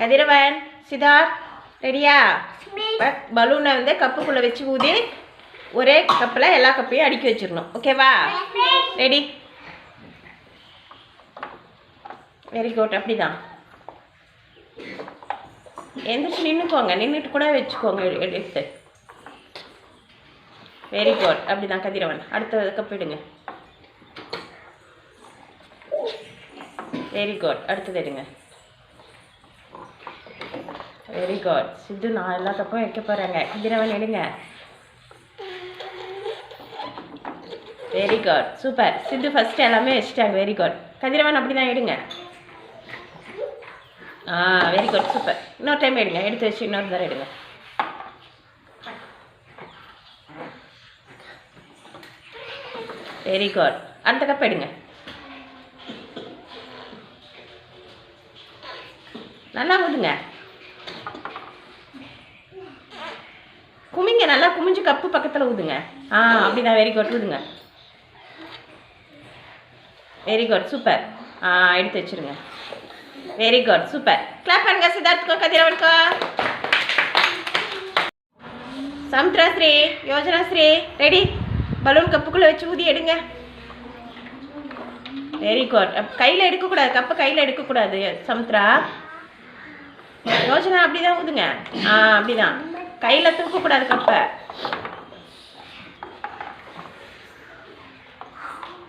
கதிரவன் சித்தார்த் ரெடியா? பலூனை வந்து கப்புக்குள்ளே வச்சு ஊதி ஒரே கப்பில் எல்லா கப்பையும் அடுக்கி வச்சிடணும். ஓகேவா ரெடி வெரி குட் அப்படிதான். எந்திரிச்சு நின்றுக்கோங்க நின்றுட்டு கூட வச்சுக்கோங்க. எடு- எடுத்து. வெரி குட் அப்படிதான் கதிரவன். அடுத்த கப் எடுங்க. வெரி குட் அடுத்தது எடுங்க. வெரி குட் சித்து நான் எல்லா கப்பும் வைக்க போகிறேங்க குதிரவன் எடுங்க very good super Sidhu first எல்லாமே வச்சுட்டாங்க. வெரி குட் கதிரவன் அப்படி தான் எடுங்க. ஆ வெரி குட் சூப்பர் இன்னொரு டைம் எடுங்க. எடுத்து வச்சு இன்னொரு தடவை எடுங்க. வெரி குட் அடுத்த கப் எடுங்க. நல்லா விடுங்க குமிங்க நல்லா குமிஞ்சு கப்பு பக்கத்தில் ஊதுங்க. ஆ அப்படிதான் வெரி குட் ஊதுங்க. வெரி குட் சூப்பர் ஆ எடுத்து வச்சுருங்க. வெரி குட் சூப்பர் கிளாப் பண்ணுங்க சித்தார்த்துக்கோ கதிரவனுக்கோ சமுத்ரா ஸ்ரீ யோஜனா ஸ்ரீ ரெடி பலூன் கப்புக்குள்ளே வச்சு ஊதி எடுங்க. வெரி குட் கையில் எடுக்கக்கூடாது கப்பை கையில் எடுக்கக்கூடாது சமுத்ரா யோஜனா அப்படிதான் ஊதுங்க. ஆ அப்படிதான். கையில் தூக்கக்கூடாது கப்பை.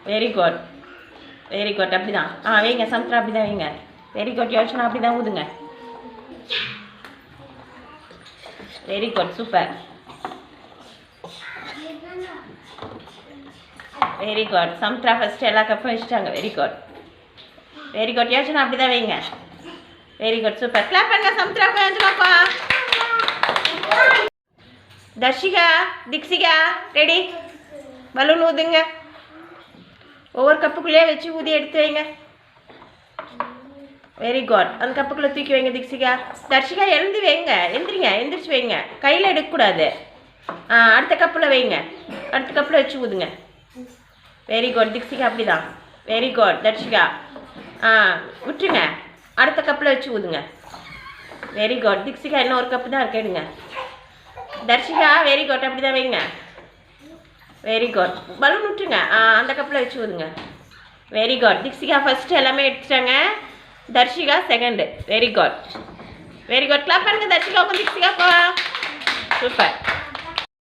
வெரி குட் வெரி குட் அப்படிதான். ஆ வைங்க சமுத்ரா அப்படிதான் வைங்க. வெரி குட் யோசனா அப்படிதான் ஊதுங்க. Very good super very good Samudra first எல்லா கப்பும் வச்சுட்டாங்க. Very good very good Yojana அப்படிதான் வைங்க. வெரி குட் சூப்பர் கிளாப் பண்ணுங்க சமுத்ரா கொஞ்சமாப்பா தர்ஷிகா திக்ஷிகா ரெடி பலூன் ஊதுங்க. ஒவ்வொரு கப்புக்குள்ளேயே வச்சு ஊதி எடுத்து வைங்க. வெரி குட் அந்த கப்புக்குள்ளே தூக்கி வைங்க திக்ஷிகா. தர்ஷிகா எழுந்து வைங்க. எந்திரிங்க எழுந்திரிச்சு வைங்க. கையில் எடுக்கக்கூடாது. ஆ அடுத்த கப்பில் வைங்க. அடுத்த கப்பில் வச்சு ஊதுங்க. வெரி குட் திக்ஷிகா அப்படிதான். Very good Darshika. ஆ விட்டுருங்க. அடுத்த கப்பில் வச்சு ஊதுங்க. வெரி குட் திக்ஷிகா இன்னும் ஒரு கப்பு தான் இருக்கேடுங்க தர்ஷிகா வெரி குட் அப்படி தான் வைங்க. வெரி குட் பலூன் விட்டுருங்க. ஆ அந்த கப்பில் வச்சு விடுங்க. வெரி குட் திக்ஷிகா ஃபஸ்ட்டு எல்லாமே எடுத்துட்டாங்க. Darshika second very good very good clap பண்ணுங்க தர்ஷிகா உங்க திக்ஷிகா சூப்பர்